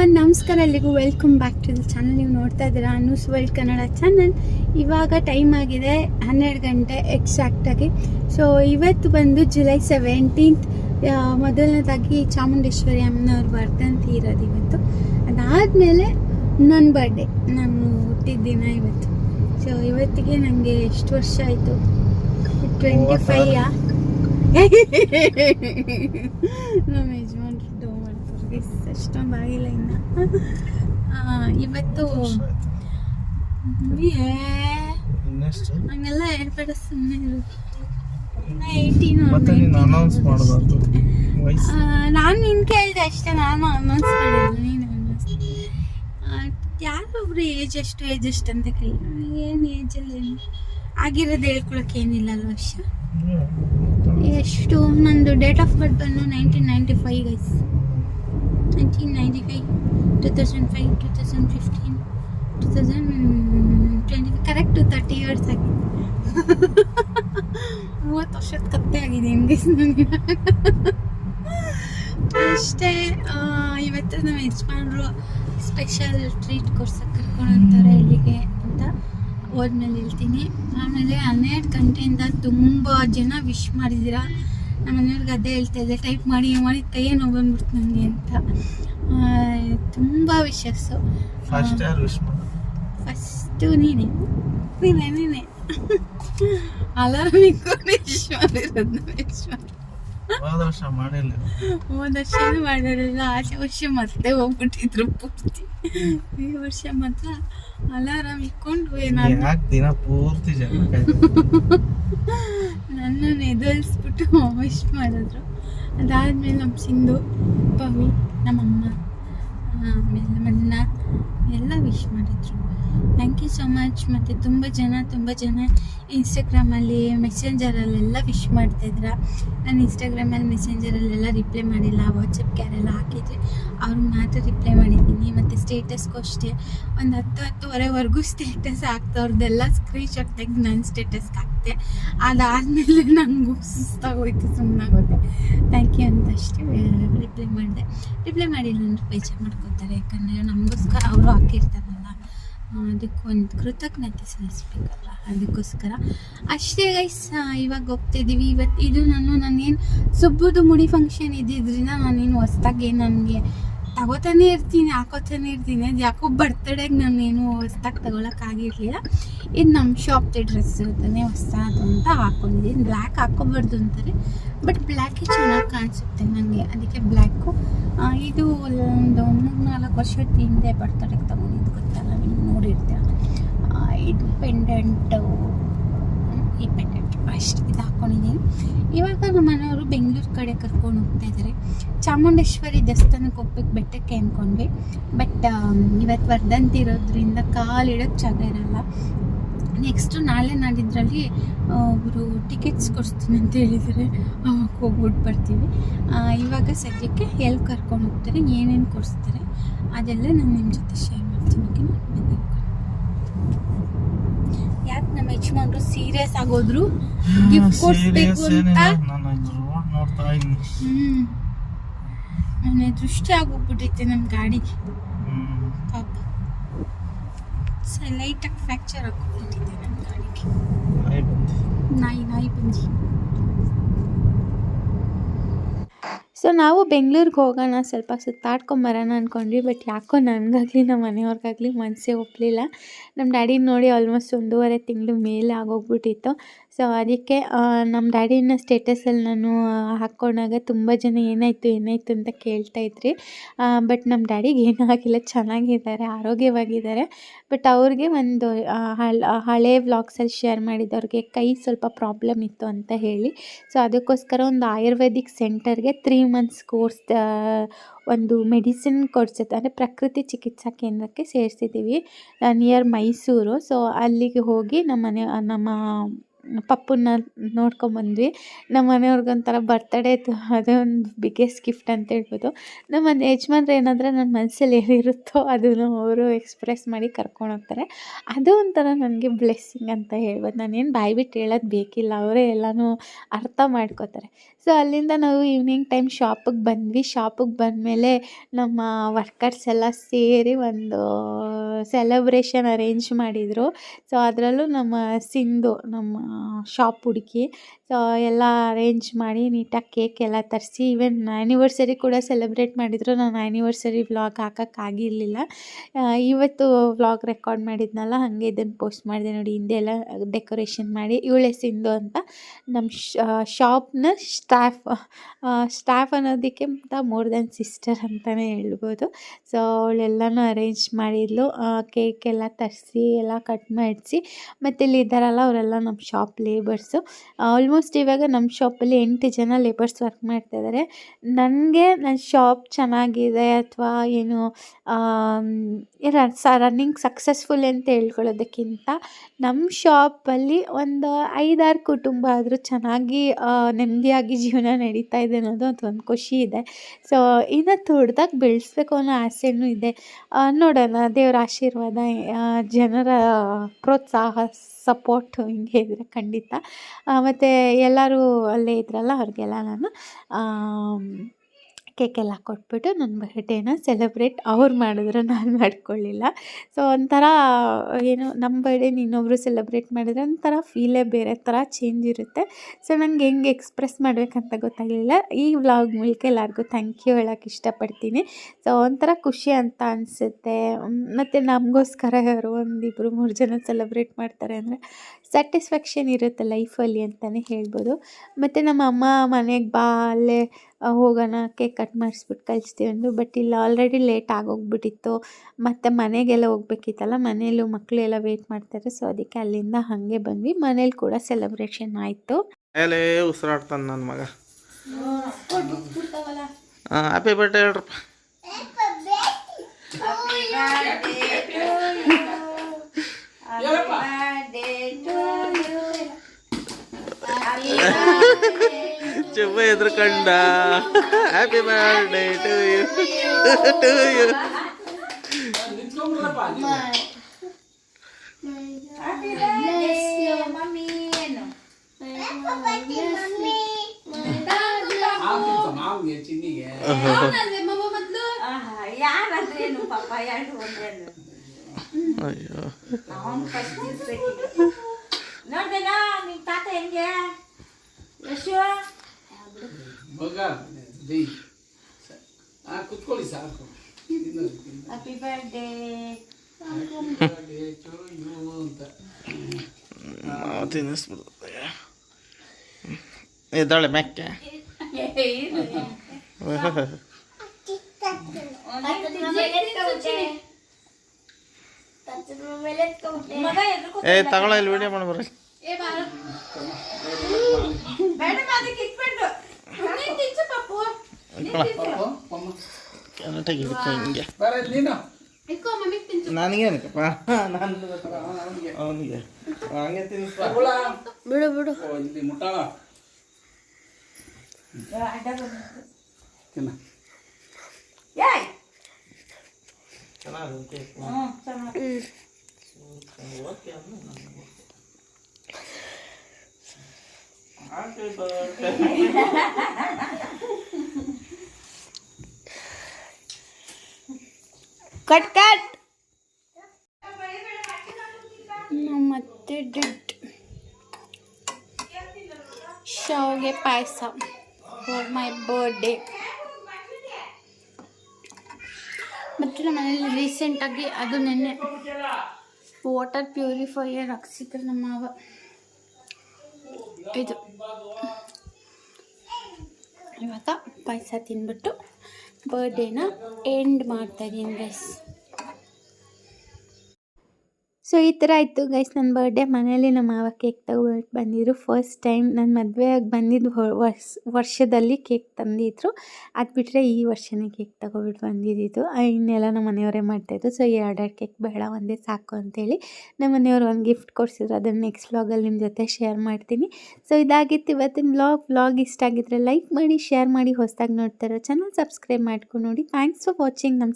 One ನಮಸ್ಕಾರ. ಎಲ್ಲಿಗೂ welcome back to the channel ನೀವು ನೋಡ್ತಾ ಇದ್ದೀರಾ ನ್ಯೂಸ್ ವರ್ಲ್ಡ್ ಕನ್ನಡ ಚಾನಲ್ ಇವಾಗ ಟೈಮ್ ಆಗಿದೆ ಹನ್ನೆರಡು ಗಂಟೆ ಎಕ್ಸಾಕ್ಟಾಗಿ ಸೊ ಇವತ್ತು ಬಂದು ಜುಲೈ ಸೆವೆಂಟೀನ್ತ್ ಮೊದಲನೇದಾಗಿ ಚಾಮುಂಡೇಶ್ವರಿ ಅಮ್ಮನವ್ರ ವರ್ಧಂತಿ ಇರೋದು ಇವತ್ತು. ಅದಾದಮೇಲೆ ನನ್ನ ಬರ್ಡೇ ನಾನು ಹುಟ್ಟಿದ ದಿನ ಇವತ್ತು. ಸೊ ಇವತ್ತಿಗೆ ನನಗೆ ಎಷ್ಟು ವರ್ಷ ಆಯಿತು? ಟ್ವೆಂಟಿ ಫೈಯಾ ನಮ್ಮ ಮಾಡ್ತಾರೆ ಅಷ್ಟೊಂದು ಆಗಿಲ್ಲ ಇನ್ನು? ಇವತ್ತು ಹಂಗೆಲ್ಲ ಹೇಳ್ಬೇಡ ಸುಮ್ಮನೆ ಇರು. ನಾನು ನಿನ್ ಕೇಳಿದೆ ಅಷ್ಟೇ ನಾನು ಅನೌನ್ಸ್ ಮಾಡಿಲ್ಲ ನೀನು ಅನೌನ್ಸ್ ಯಾರೊಬ್ರು ಏಜ್ ಎಷ್ಟು ಏಜ್ ಎಷ್ಟು ಅಂತ ಕೇಳಿ. ಏನು ಏಜಲ್ಲಿ ಏನು? ಆಗಿರೋದು ಹೇಳ್ಕೊಳಕ್ಕೆ ಏನಿಲ್ಲ ಅಲ್ವಾ ಅಷ್ಟ ಎಷ್ಟು? ನಂದು ಡೇಟ್ ಆಫ್ ಬರ್ತ್ ಬಂದು nineteen ninety five is 1995 2005 2015 2020 correct thirty years ಆಗಿದೆ ಮೂವತ್ತು ವರ್ಷದ ಕತ್ತೆ ಆಗಿದೆ ಅಷ್ಟೇ ಇವತ್ತು ನಮ್ಮ ಯಜಮಾನರು ಸ್ಪೆಷಲ್ ಟ್ರೀಟ್ ಕೊಡ್ಸಕ್ಕೆ ಕರ್ಕೊಂಡಂತಾರೆ ಇಲ್ಲಿಗೆ ಅಂತ ಓದ್ಮೇಲೆ ಹೇಳ್ತೀನಿ. ಆಮೇಲೆ ಹನ್ನೆರಡು ಗಂಟೆಯಿಂದ ತುಂಬ ಜನ ವಿಶ್ ಮಾಡಿದ್ದೀರಾ? ನಮ್ಮ ಮನೆಯವ್ರಿಗೆ ಅದೇ ಹೇಳ್ತಾ ಇದ್ದೆ ಟೈಪ್ ಮಾಡಿ ಮಾಡಿ ಕೈಯೇ ನೋವು ಬಂದ್ಬಿಡ್ತು ನನಗೆ ಅಂತ. ತುಂಬ ವಿಶಸ್ಸು ಫಸ್ಟ್ ನೀನೆ. ನೀನೆ ನೀನೆ. ಅಲಾರಾಮ್ ಇಟ್ಕೊಂಡು ವಿಶ್ ಮಾಡಿರೋದು ವಿಶ್ ಮಾಡಿ ಹೋದ ವರ್ಷ ಮಾಡಿಲ್ಲ. ಹೋದ ವರ್ಷನೂ ಮಾಡಿರಲಿಲ್ಲ ಆಚೆ ವರ್ಷ ಮತ್ತೆ ಹೋಗ್ಬಿಟ್ಟಿದ್ರು ಪೂರ್ತಿ. ಈ ವರ್ಷ ಮಾತ್ರ ಅಲಾರಾಮ್ ಇಕ್ಕೊಂಡು ಏನಾದ್ರು ದಿನ ಪೂರ್ತಿ ಜನ ನನ್ನನ್ನು ಎದುರಿಸ್ಬಿಟ್ಟು ವಿಶ್ ಮಾಡಿದ್ರು. ಅದಾದಮೇಲೆ ನಮ್ಮ ಸಿಂಧು ಪವಿ ನಮ್ಮಮ್ಮ ಆಮೇಲೆ ನಮ್ಮಣ್ಣ ಎಲ್ಲ ವಿಶ್ ಮಾಡಿದ್ರು. ಥ್ಯಾಂಕ್ ಯು ಸೊ ಮಚ್ ಮತ್ತು ತುಂಬ ಜನ ತುಂಬ ಜನ ಇನ್ಸ್ಟಾಗ್ರಾಮಲ್ಲಿ ಮೆಸೆಂಜರಲ್ಲೆಲ್ಲ ವಿಶ್ ಮಾಡ್ತಾಯಿದ್ರ ನಾನು ಇನ್ಸ್ಟಾಗ್ರಾಮಲ್ಲಿ ಮೆಸೆಂಜರಲ್ಲೆಲ್ಲ ರಿಪ್ಲೈ ಮಾಡಿಲ್ಲ. ವಾಟ್ಸಪ್ ಕ್ಯಾರೆಲ್ಲ ಹಾಕಿದ್ರೆ ಅವ್ರಿಗೆ ಮಾತ್ರ ರಿಪ್ಲೈ ಮಾಡಿದ್ದೀನಿ. ಮತ್ತು ಸ್ಟೇಟಸ್ಗೂ ಅಷ್ಟೇ. ಒಂದು ಹತ್ತು, ಹತ್ತುವರೆವರೆಗೂ ಸ್ಟೇಟಸ್ ಹಾಕ್ತವ್ರದ್ದೆಲ್ಲ ಸ್ಕ್ರೀನ್ಶಾಟ್ ತೆಗೆದು ನನ್ನ ಸ್ಟೇಟಸ್ಗೆ ಹಾಕ್ತೆ. ಅದಾದಮೇಲೆ ನನಗೂ ಸುಸ್ತಾಗೋಯ್ತು ಸುಮ್ಮನಾಗೋದೆ ಥ್ಯಾಂಕ್ ಯು ಅಂತ ಅಷ್ಟೇ ರಿಪ್ಲೈ ಮಾಡಿದೆ. ರಿಪ್ಲೈ ಮಾಡಿಲ್ಲ ಅಂದ್ರೆ ಬೇಜಾರು ಮಾಡ್ಕೋತಾರೆ. ಯಾಕಂದರೆ ನಮಗೋಸ್ಕರ ಅವರು ಹಾಕಿರ್ತಾರಲ್ಲ ಅದಕ್ಕೊಂದು ಕೃತಜ್ಞತೆ ಸಲ್ಲಿಸ್ಬೇಕಲ್ಲ ಅದಕ್ಕೋಸ್ಕರ. ಅಷ್ಟೇ ಗೈಸ್ ಇವಾಗ ಹೋಗ್ತಿದ್ದೀವಿ ಇವತ್ತು ಇದು ನಾನು, ನಾನೇನು ಸುಬ್ಬುದು ಮುಡಿ ಫಂಕ್ಷನ್ ಇದ್ದಿದ್ರಿಂದ ನಾನೇನು ಹೊಸ್ದಾಗಿ ನನಗೆ ತಗೋತಾನೆ ಇರ್ತೀನಿ, ಹಾಕೋತಾನೆ ಇರ್ತೀನಿ. ಅದು ಯಾಕೋ ಬರ್ತಡೇಗೆ ನಾನೇನು ಹೊಸ್ದಾಗಿ ತಗೊಳಕ್ಕಾಗಿರ್ಲಿಲ್ಲ ಇದು ನಮ್ಮ ಶಾಪ್ದು ಡ್ರೆಸ್ ತಾನೇ ಹೊಸದು ಅಂತ ಹಾಕೊಂಡಿದ್ದೀನಿ. ಬ್ಲ್ಯಾಕ್ ಹಾಕೋಬಾರ್ದು ಅಂತಾರೆ ಬಟ್ ಬ್ಲ್ಯಾಕೇ ಚೆನ್ನಾಗಿ ಕಾಣಿಸುತ್ತೆ ನನಗೆ ಅದಕ್ಕೆ ಬ್ಲ್ಯಾಕು ಇದು ಒಂದು ಮೂರು ನಾಲ್ಕು ವರ್ಷದ ಹಿಂದೆ ಬರ್ತಡೇಗೆ ತಗೊಂಡಿದ್ದು ಗೊತ್ತಲ್ಲ ನೀವು ನೋಡಿರ್ತೀರ. ಆ, ಇದು ಪೆಂಡೆಂಟು ಈ ಪೆಂಡೆಂಟ್ ಅಷ್ಟು ಇದು ಹಾಕ್ಕೊಂಡಿದ್ದೀನಿ ಇವಾಗ ನಮ್ಮ ಮನೆಯವರು ಬೆಂಗಳೂರು ಕಡೆ ಕರ್ಕೊಂಡು ಹೋಗ್ತಾ ಇದ್ದಾರೆ. ಚಾಮುಂಡೇಶ್ವರಿ ದೇವಸ್ಥಾನಕ್ಕೆ ಹೋಗ್ಬೇಕು ಬೆಟ್ಟಕ್ಕೆ ಅಂದ್ಕೊಂಡ್ವಿ ಬಟ್ ಇವತ್ತು ವರ್ಧಂತಿ ಇರೋದ್ರಿಂದ ಕಾಲಿಡೋಕ್ಕೆ ಜಾಗ ಇರಲ್ಲ. ನೆಕ್ಸ್ಟು ನಾಳೆ ನಾಡಿದ್ರಲ್ಲಿ ಒಬ್ಬರು ಟಿಕೆಟ್ಸ್ ಕೊಡಿಸ್ತೀನಿ ಅಂತ ಹೇಳಿದ್ದಾರೆ. ಅವಾಗ ಹೋಗ್ಬಿಟ್ಟು ಬರ್ತೀವಿ. ಇವಾಗ ಸದ್ಯಕ್ಕೆ ಎಲ್ಲಿ ಕರ್ಕೊಂಡು ಹೋಗ್ತಾರೆ ಏನೇನು ಕೊಡಿಸ್ತಾರೆ ಅದೆಲ್ಲ ನಾನು ನಿಮ್ಮ ಜೊತೆ ಶೇರ್ ಮಾಡ್ತೀನಿ ಓಕೆನಾ ಯಾಕೆ ನಮ್ಮ ಯಜಮಾನ್ರು ಸೀರಿಯಸ್ ಆಗೋದ್ರು? ಗಿಫ್ಟ್ ಕೊಡಿಸ್ಬೇಕು ಅಂತ? ನಾನು ರೋಡ್ ನೋಡ್ತಾ ಇದ್ದೀನಿ. ಹ್ಮ್. ಮೊನ್ನೆ ದೃಷ್ಟಿ ಆಗೋಗ್ಬಿಟ್ಟೈತೆ ನಮ್ಮ ಗಾಡಿಗೆ ಲೈಟಾಗಿ ಫ್ರ್ಯಾಕ್ಚರ್ ಆಗೋಗ್ಬಿಟ್ಟಿದೆ ನನ್ನ ಗಾಡಿಗೆ ನಾಯಿ. ನಾಯಿ ಸೊ ನಾವು ಬೆಂಗಳೂರಿಗೆ ಹೋಗೋಣ ಸ್ವಲ್ಪ ಸುತ್ತಾಡ್ಕೊಂಬರೋಣ ಅಂದ್ಕೊಂಡ್ವಿ ಬಟ್ ಯಾಕೋ ನನಗಾಗಲಿ ನಮ್ಮ ಮನೆಯವ್ರಿಗಾಗಲಿ ಮನಸ್ಸೇ ಒಪ್ಪಲಿಲ್ಲ ನಮ್ಮ ಡ್ಯಾಡಿ ನೋಡಿ ಆಲ್ಮೋಸ್ಟ್ ಒಂದೂವರೆ ತಿಂಗಳು ಮೇಲೆ ಆಗೋಗ್ಬಿಟ್ಟಿತ್ತು. ಸೊ ಅದಕ್ಕೆ ನಮ್ಮ ಡ್ಯಾಡಿನ ಸ್ಟೇಟಸಲ್ಲಿ ನಾನು ಹಾಕ್ಕೊಂಡಾಗ ತುಂಬ ಜನ ಏನಾಯಿತು ಏನಾಯಿತು ಅಂತ ಕೇಳ್ತಾ ಇದ್ರಿ. ಬಟ್ ನಮ್ಮ ಡ್ಯಾಡಿಗೆ ಏನೂ ಆಗಿಲ್ಲ. ಚೆನ್ನಾಗಿದ್ದಾರೆ, ಆರೋಗ್ಯವಾಗಿದ್ದಾರೆ. ಬಟ್ ಅವ್ರಿಗೆ ಒಂದು ಹಳ್- ವ್ಲಾಗ್ಸಲ್ಲಿ ಶೇರ್ ಮಾಡಿದ್ದವ್ರಿಗೆ ಕೈ ಸ್ವಲ್ಪ ಪ್ರಾಬ್ಲಮ್ ಇತ್ತು ಅಂತ ಹೇಳಿ. ಸೊ ಅದಕ್ಕೋಸ್ಕರ ಒಂದು ಆಯುರ್ವೇದಿಕ್ ಸೆಂಟರ್ಗೆ ತ್ರೀ ಮಂತ್ಸ್ ಕೋರ್ಸ್ ಒಂದು ಮೆಡಿಸಿನ್ ಕೊಡ್ಸುತ್ತೆ ಅಂದರೆ ಪ್ರಕೃತಿ ಚಿಕಿತ್ಸಾ ಕೇಂದ್ರಕ್ಕೆ ಸೇರಿಸಿದ್ದೀವಿ ನಿಯರ್ ಮೈಸೂರು. ಸೊ ಅಲ್ಲಿಗೆ ಹೋಗಿ ನಮ್ಮ ಮನೆ, ನಮ್ಮ ಪಪ್ಪುನ ನೋಡ್ಕೊಂಬಂದ್ವಿ ನಮ್ಮ ಮನೆಯವ್ರಿಗೊಂಥರ ಬರ್ತಡೇ ಒಂದು ಬಿಗ್ಗೆಸ್ಟ್ ಗಿಫ್ಟ್ ಅಂತ ಹೇಳ್ಬೋದು. ನಮ್ಮ ಮನೆ ಯಜಮಾನ್ರು ಏನಂದರೆ ನನ್ನ ಮನಸ್ಸಲ್ಲಿ ಏನಿರುತ್ತೋ ಅದನ್ನು ಅವರು ಎಕ್ಸ್ಪ್ರೆಸ್ ಮಾಡಿ ಕರ್ಕೊಂಡು ಹೋಗ್ತಾರೆ. ಅದು ಒಂಥರ ನನಗೆ ಬ್ಲೆಸ್ಸಿಂಗ್ ಅಂತ ಹೇಳ್ಬೋದು. ನಾನೇನು ಬಾಯಿ ಬಿಟ್ಟು ಹೇಳೋದು ಬೇಕಿಲ್ಲ. ಅವರೇ ಎಲ್ಲನೂ ಅರ್ಥ ಮಾಡ್ಕೋತಾರೆ. ಸೊ ಅಲ್ಲಿಂದ ನಾವು ಈವ್ನಿಂಗ್ ಟೈಮ್ ಶಾಪಿಗೆ ಬಂದ್ವಿ. ಶಾಪಿಗೆ ಬಂದಮೇಲೆ ನಮ್ಮ ವರ್ಕರ್ಸ್ ಎಲ್ಲ ಸೇರಿ ಒಂದು ಸೆಲೆಬ್ರೇಷನ್ ಅರೇಂಜ್ ಮಾಡಿದರು. ಸೊ ಅದರಲ್ಲೂ ನಮ್ಮ ಸಿಂಧು, ನಮ್ಮ ಶಾಪ್ ಹುಡುಗಿ ಸೊ ಎಲ್ಲ ಅರೇಂಜ್ ಮಾಡಿ ನೀಟಾಗಿ ಕೇಕ್ ಎಲ್ಲ ತರಿಸಿ ಈವನ್ ಆ್ಯನಿವರ್ಸರಿ ಕೂಡ ಸೆಲೆಬ್ರೇಟ್ ಮಾಡಿದ್ರು. ನಾನು ಆ್ಯನಿವರ್ಸರಿ ವ್ಲಾಗ್ ಹಾಕೋಕ್ಕಾಗಿರಲಿಲ್ಲ ಇವತ್ತು ವ್ಲಾಗ್ ರೆಕಾರ್ಡ್ ಮಾಡಿದ್ನಲ್ಲ, ಹಾಗೆ ಇದನ್ನು ಪೋಸ್ಟ್ ಮಾಡಿದೆ ನೋಡಿ, ಹಿಂದೆ ಎಲ್ಲ ಡೆಕೋರೇಷನ್ ಮಾಡಿ, ಇವಳೆ ಸಿಂಧು ಅಂತ ನಮ್ಮ ಶಾಪ್ನ ಸ್ಟಾಫ್ ಸ್ಟಾಫ್ ಅನ್ನೋದಕ್ಕೆ ಮೋರ್ ದೆನ್ ಸಿಸ್ಟರ್ ಅಂತಲೇ ಹೇಳ್ಬೋದು. ಸೊ ಅವಳೆಲ್ಲನೂ ಅರೇಂಜ್ ಮಾಡಿದ್ಲು. ಕೇಕ್ ಎಲ್ಲ ತರಿಸಿ, ಎಲ್ಲ ಕಟ್ ಮಾಡಿಸಿ, ಮತ್ತು ಇಲ್ಲಿ ಇದ್ದಾರಲ್ಲ, ಅವರೆಲ್ಲ ನಮ್ಮ ಶಾಪ್ ಲೇಬರ್ಸು ಆಲ್ಮೋಸ್ಟ್ ಇವಾಗ ನಮ್ಮ ಶಾಪಲ್ಲಿ ಎಂಟು ಜನ ಲೇಬರ್ಸ್ ವರ್ಕ್ ಮಾಡ್ತಾ ಇದ್ದಾರೆ ನನಗೆ ನನ್ನ ಶಾಪ್ ಚೆನ್ನಾಗಿದೆ ಅಥವಾ ಏನು ಸ ರನ್ನಿಂಗ್ ಸಕ್ಸಸ್ಫುಲ್ ಅಂತ ಹೇಳ್ಕೊಳ್ಳೋದಕ್ಕಿಂತ ನಮ್ಮ ಶಾಪಲ್ಲಿ ಒಂದು ಐದಾರು ಕುಟುಂಬ ಆದರೂ ಚೆನ್ನಾಗಿ ನೆಮ್ಮದಿಯಾಗಿ ಜೀವನ ನಡೀತಾ ಇದೆ ಅನ್ನೋದು ಅದೊಂದು ಖುಷಿ ಇದೆ. ಸೊ ಇನ್ನು ದೊಡ್ದಾಗಿ ಬೆಳೆಸ್ಬೇಕು ಅನ್ನೋ ಆಸೆನೂ ಇದೆ. ನೋಡೋಣ, ದೇವರ ಆಶೀರ್ವಾದ ಜನರ ಪ್ರೋತ್ಸಾಹ ಸಪೋರ್ಟ್ ಹಿಂಗೆ ಇದ್ದರೆ ಖಂಡಿತ. ಮತ್ತು ಎಲ್ಲರೂ ಅಲ್ಲೇ ಇದ್ರಲ್ಲ ಅವ್ರಿಗೆಲ್ಲ ನಾನು ಕೇಕೆಲ್ಲ ಕೊಟ್ಬಿಟ್ಟು ನನ್ನ ಬರ್ಡೇನ ಸೆಲೆಬ್ರೇಟ್ ಅವ್ರು ಮಾಡಿದ್ರು, ನಾನು ಮಾಡ್ಕೊಳ್ಳಿಲ್ಲ. ಸೊ ಒಂಥರ ಏನು ನಮ್ಮ ಬರ್ಡೇನ ಇನ್ನೊಬ್ಬರು ಸೆಲೆಬ್ರೇಟ್ ಮಾಡಿದ್ರೆ ಒಂಥರ ಫೀಲೇ ಬೇರೆ ಥರ ಚೇಂಜ್ ಇರುತ್ತೆ. ಸೊ ನಂಗೆ ಹೆಂಗೆ ಎಕ್ಸ್ಪ್ರೆಸ್ ಮಾಡಬೇಕಂತ ಗೊತ್ತಾಗಲಿಲ್ಲ. ಈ ವ್ಲಾಗ್ ಮೂಲಕ ಎಲ್ಲರಿಗೂ ಥ್ಯಾಂಕ್ ಯು ಹೇಳೋಕ್ಕೆ ಇಷ್ಟಪಡ್ತೀನಿ. ಸೊ ಒಂಥರ ಖುಷಿ ಅಂತ ಅನಿಸುತ್ತೆ. ಮತ್ತು ನಮಗೋಸ್ಕರ ಯಾರು ಒಂದಿಬ್ಬರು ಮೂರು ಜನ ಸೆಲೆಬ್ರೇಟ್ ಮಾಡ್ತಾರೆ ಅಂದರೆ ಸ್ಯಾಟಿಸ್ಫ್ಯಾಕ್ಷನ್ ಇರುತ್ತೆ ಲೈಫಲ್ಲಿ ಅಂತಲೇ ಹೇಳ್ಬೋದು. ಮತ್ತು ನಮ್ಮ ಅಮ್ಮ ಮನೆಗೆ ಬಾ ಅಲ್ಲೇ ಹೋಗೋಣ ಕೇಕ್ ಕಟ್ ಮಾಡಿಸ್ಬಿಟ್ಟು ಕಳಿಸ್ತೀವಿ ಅಂದರು. ಬಟ್ ಇಲ್ಲಿ ಆಲ್ರೆಡಿ ಲೇಟ್ ಆಗೋಗ್ಬಿಟ್ಟಿತ್ತು. ಮತ್ತು ಮನೆಗೆಲ್ಲ ಹೋಗ್ಬೇಕಿತ್ತಲ್ಲ ಮನೇಲೂ ಮಕ್ಕಳೆಲ್ಲ ವೆಯ್ಟ್ ಮಾಡ್ತಾರೆ. ಸೊ ಅದಕ್ಕೆ ಅಲ್ಲಿಂದ ಹಾಗೆ ಬಂದ್ವಿ. ಮನೇಲಿ ಕೂಡ ಸೆಲೆಬ್ರೇಷನ್ ಆಯಿತು. ಮೇಲೆ ಉಸಿರಾಡ್ತಾನೆ ನನ್ನ ಮಗ. Happy birthday ಹೇಳ್ರಪ್ಪ. ಚುಮ್ಮ ಎದ್ರಕಂಡ. Happy birthday to you to you ಅಯ್ಯೋ. ನೋಡ್ದೇನಾ ನಿಮ್ ತಾತ ಹೆಂಗೆ? ಯಶು ಮಗ ಜೈ ಆ ಕುತ್ಕೊಳ್ಳಿ ಸಾಕು ಹ್ಯಾಪಿ ಬರ್ಡೇ ಇವು ಅಂತ ಮಾವು ತಿನ್ನಿಸ್ಬಿಡ್ತದೆ ಎದ್ದಾಳೆ ಮೆಕ್ಕೆ ಮಗ ಎದ್ರುಕೊ ಏ ತಗೊಳ ಇಲ್ಲಿ ವಿಡಿಯೋ ಮಾಡಿ ಬರ್ರಿ ಮೇಡಮ್ ಅದಕ್ಕೆ ಇಟ್ಬಿಟ್ಟು ನೀನ್ ತಿನ್ಸು ಪಾಪು ಕರೆಕ್ಟಾಗಿ ಇದಕ್ಕೆ ಹಿಂಗೆ ಬರ ನೀನು ನನಗೇನಕ್ಕಪ್ಪ ನಾನು ಅವನಿಗೆ ಹಂಗೆ ತಿನ್ನಿಸ್ಪ ಬಿಡು ಬಿಡು ಇಲ್ಲಿ ಮುಟ್ಟಾಳ ತಿನ್ನ ಏಯ್ ಚೆನ್ನಾಗಿ ಹ್ಞೂ ಚೆನ್ನಾಗಿ ಕಟ್ ಕಟ್ ಮತ್ತೆ ಡಿಡ್. ಶಾವಿಗೆ ಪಾಯಸ ಫಾರ್ ಮೈ ಬರ್ಡೇ. ಮತ್ತು ನಮ್ಮ ಮನೇಲಿ ರೀಸೆಂಟಾಗಿ ಅದು ನೆನ್ನೆ ವಾಟರ್ ಪ್ಯೂರಿಫೈಯರ್ ಹಾಕ್ಸಿದ್ರು ನಮ್ಮ ಇದು. ಇವಾಗ ಪಾಯಸ ತಿಂದ್ಬಿಟ್ಟು ಬರ್ಡೇನ ಎಂಡ್ ಮಾಡ್ತಾ ಮಾಡ್ತಾಯಿದ್ದೀನಿ ಗೈಸ್ ಸೊ, ಈ ಥರ ಆಯಿತು ಗೈಸ್ ನನ್ನ ಬರ್ಡೇ ಮನೇಲಿ ನಮ್ಮ ಮಾವ ಕೇಕ್ ತಗೊಬಿಟ್ಟು ಬಂದಿದ್ರು. ಫಸ್ಟ್ ಟೈಮ್ ನನ್ನ ಮದುವೆ ಆಗಿ ಬಂದಿದ್ದು ವರ್ಷ, ವರ್ಷದಲ್ಲಿ ಕೇಕ್ ತಂದಿದ್ರು. ಅದು ಬಿಟ್ಟರೆ ಈ ವರ್ಷನೇ ಕೇಕ್ ತಗೊಬಿಟ್ಟು ಬಂದಿದ್ದು ಇನ್ನೆಲ್ಲ ನಮ್ಮ ಮನೆಯವರೇ ಮಾಡ್ತಾಯಿದ್ರು ಸೊ, ಎರಡೆರಡು ಕೇಕ್ ಬೇಡ, ಒಂದೇ ಸಾಕು ಅಂತೇಳಿ ನಮ್ಮ ಮನೆಯವರು ಒಂದು ಗಿಫ್ಟ್ ಕೊಡಿಸಿದ್ರು. ಅದನ್ನು ನೆಕ್ಸ್ಟ್ ವ್ಲಾಗಲ್ಲಿ ನಿಮ್ಮ ಜೊತೆ ಶೇರ್ ಮಾಡ್ತೀನಿ. ಸೊ ಇದಾಗಿತ್ತು ಇವತ್ತಿನ ವ್ಲಾಗ್ ವ್ಲಾಗ್ ಇಷ್ಟ ಆಗಿದ್ರೆ ಲೈಕ್ ಮಾಡಿ ಶೇರ್ ಮಾಡಿ, ಹೊಸದಾಗಿ ನೋಡ್ತಾರೋ ಚಾನಲ್ ಸಬ್ಸ್ಕ್ರೈಬ್ ಮಾಡ್ಕೊಂಡು ನೋಡಿ. ಥ್ಯಾಂಕ್ಸ್ ಫಾರ್ ವಾಚಿಂಗ್ ನಮ್ಮ